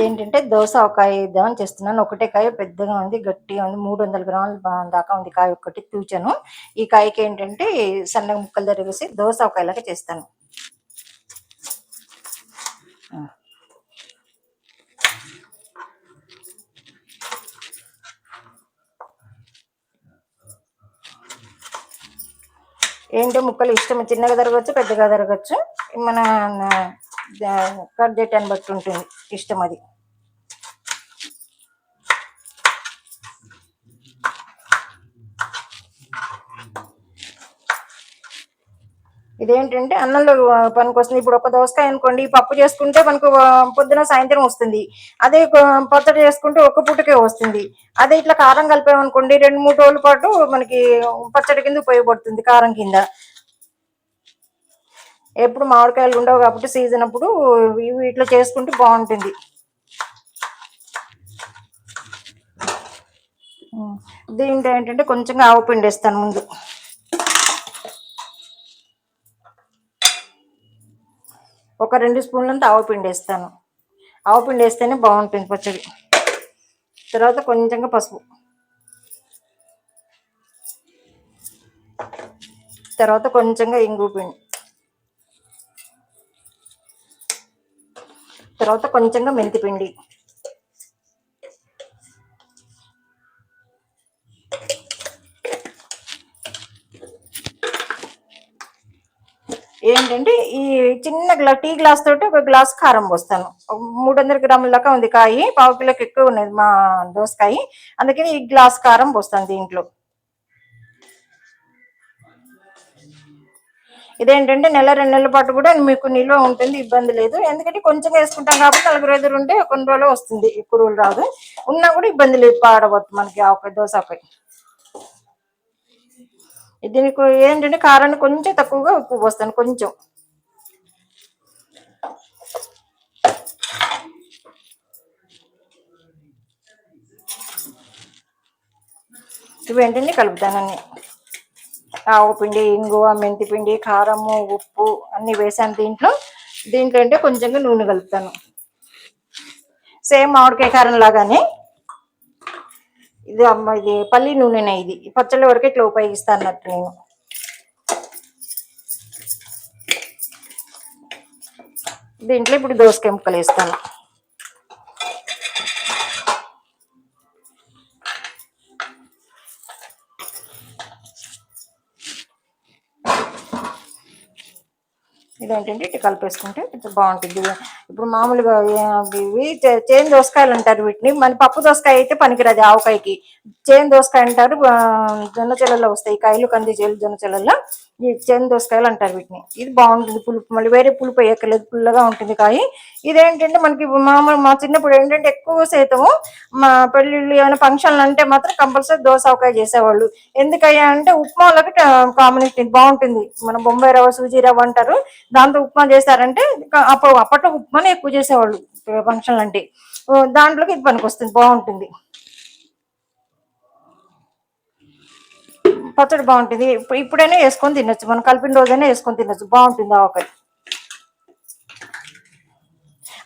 ఇదేంటంటే దోశ ఒక కాయ చేస్తున్నాను. ఒకటే కాయ పెద్దగా ఉంది గట్టిగా ఉంది. మూడు వందల గ్రాముల దాకా ఉంది కాయ ఒక్కటి తూచాను. ఈ కాయకి ఏంటంటే సన్నగా ముక్కలు తరిగేసి దోశ ఒక చేస్తాను. ఏంటో ముక్కలు ఇష్టం చిన్నగా తరగచ్చు పెద్దగా తరగచ్చు. మన కట్ చేయటాన్ని బట్టి ఉంటుంది ఇష్టం అది ఇదేంటంటే అన్నంలో పనికి వస్తుంది ఇప్పుడు ఒక దోసకాయ అనుకోండి పప్పు చేసుకుంటే మనకు పొద్దున సాయంత్రం వస్తుంది. అదే పచ్చడి చేసుకుంటే ఒక పూటకే వస్తుంది. అదే ఇట్లా కారం కలిపామనుకోండి రెండు మూడు రోజుల పాటు మనకి పచ్చడి కింద ఉపయోగపడుతుంది కారం కింద. ఎప్పుడు మామిడికాయలు ఉండవు కాబట్టి సీజన్ అప్పుడు ఇవి ఇట్లా చేసుకుంటే బాగుంటుంది. దీంట్లో ఏంటంటే కొంచెంగా ఆవు పిండి వేస్తాను ముందు. ఒక రెండు స్పూన్లంతా ఆవు పిండి వేస్తాను. ఆవు పిండి వేస్తేనే బాగుంటుంది పచ్చడి. తర్వాత కొంచెంగా పసుపు. తర్వాత కొంచెంగా ఇంగు పిండి. తర్వాత కొంచెంగా మెంతిపిండి. ఏంటంటే ఈ చిన్న గ్లా టీ గ్లాస్ తోటి ఒక గ్లాస్ కారం పోస్తాను. మూడు వందల గ్రాముల దాకా ఉంది కాయి పావు కిలోకి ఎక్కువ ఉన్నది మా దోసకాయ. అందుకని ఈ గ్లాస్ కారం పోస్తాను దీంట్లో. ఇదేంటంటే నెల రెండు నెలల పాటు కూడా మీకు నిల్వ ఉంటుంది ఇబ్బంది లేదు. ఎందుకంటే కొంచెం వేసుకుంటాం కాబట్టి నలుగురు ఐదు ఉంటే కొన్ని రోజులు వస్తుంది ఎక్కువ రోజులు రాదు. ఉన్నా కూడా ఇబ్బంది లేదు పాడవద్దు మనకి ఆవకాయ దోసకాయ దీనికి ఏంటంటే కారాన్ని కొంచెం తక్కువగా ఉప్పు పోస్తాను కొంచెం. ఇవి ఏంటంటే కలుపుతానని ఆవు పిండి ఇంగువ మెంతి పిండి కారము ఉప్పు అన్నీ వేసాను దీంట్లో. దీంట్లో అంటే కొంచెంగా నూనె కలుపుతాను. సేమ్ మామిడికాయ కారం లాగానే. ఇది అమ్మ ఇది పల్లి నూనెనే ఇది. పచ్చళ్ళ వరకు ఇట్లా ఉపయోగిస్తాను అన్నట్టు నేను. దీంట్లో ఇప్పుడు దోసకాయ ముక్కలు వేస్తాను. ఇదేంటంటే ఇటు కలిపేసుకుంటే కొంచెం బాగుంటుంది. ఇప్పుడు మామూలుగా ఇవి చేన్ చేను దోసకాయలు అంటారు వీటిని. మన పప్పు దోసకాయ అయితే పనికిరాదు ఆవకాయకి చేను దోసకాయ అంటారు జొన్న చెల్లెల్లో వస్తాయి. కాయలు కంది చేలు జొన్న చెల్లెల్లో. చేను దోసకాయలు అంటారు వీటిని. ఇది బాగుంటుంది పులుపు. మళ్ళీ వేరే పులుపు వేయక్కర్లేదు పుల్లగా ఉంటుంది కాయి. ఇదేంటంటే మనకి మామూలు మా చిన్నప్పుడు ఏంటంటే ఎక్కువ శాతం మా పెళ్ళిళ్ళు ఏమైనా ఫంక్షన్లు అంటే మాత్రం కంపల్సరీ దోశ ఆవకాయ చేసేవాళ్ళు. ఎందుకయ్యా అంటే ఉప్మాలకి కాంబినేషన్ బాగుంటుంది. మన బొంబాయి రవ్వ సూజీ రవ్వ అంటారు. దాంతో ఉప్మా చేశారంటే అప్పుడు అప్పట్లో ఉప్మానే ఎక్కువ చేసేవాళ్ళు ఫంక్షన్లు అంటే. దాంట్లోకి ఇది పనికి వస్తుంది బాగుంటుంది. పచ్చడి బాగుంటుంది. ఇప్పుడు ఇప్పుడైనా వేసుకొని తినొచ్చు. మనం కలిపిన రోజైనా వేసుకొని తినొచ్చు. బాగుంటుంది ఆవకాయ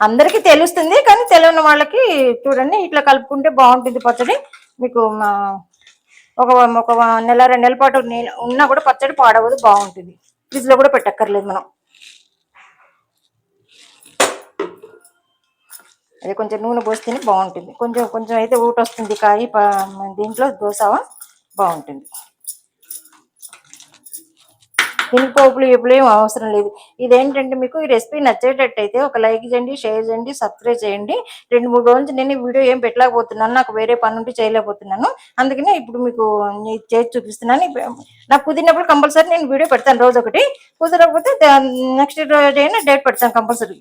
అందరికీ తెలుస్తుంది కానీ తెలియని వాళ్ళకి చూడండి. ఇట్లా కలుపుకుంటే బాగుంటుంది పచ్చడి. మీకు మా ఒక ఒక నెల రెండు నెలల పాటు ఉన్నా కూడా పచ్చడి పాడవదు బాగుంటుంది. ఫ్రిడ్జ్లో కూడా పెట్టక్కర్లేదు మనం. అదే కొంచెం నూనె పోస్తేనే బాగుంటుంది. కొంచెం కొంచెం అయితే ఊట వస్తుంది కాయ దీంట్లో దోశ బాగుంటుంది. దీనికి ఇప్పులు ఏం అవసరం లేదు. ఇదేంటంటే మీకు ఈ రెసిపీ నచ్చేటట్టయితే ఒక లైక్ చేయండి షేర్ చేయండి సబ్స్క్రైబ్ చేయండి. రెండు మూడు రోజుల నుంచి నేను వీడియో ఏం పెట్టలేకపోతున్నాను నాకు వేరే పని ఉంటే చేయలేకపోతున్నాను. అందుకనే ఇప్పుడు మీకు నేను చేసి చూపిస్తున్నాను. నాకు కుదిరినప్పుడు కంపల్సరీ నేను వీడియో పెడతాను రోజు ఒకటి కుదరకపోతే నెక్స్ట్ రోజు అయినా డేట్ పెడతాను కంపల్సరీ.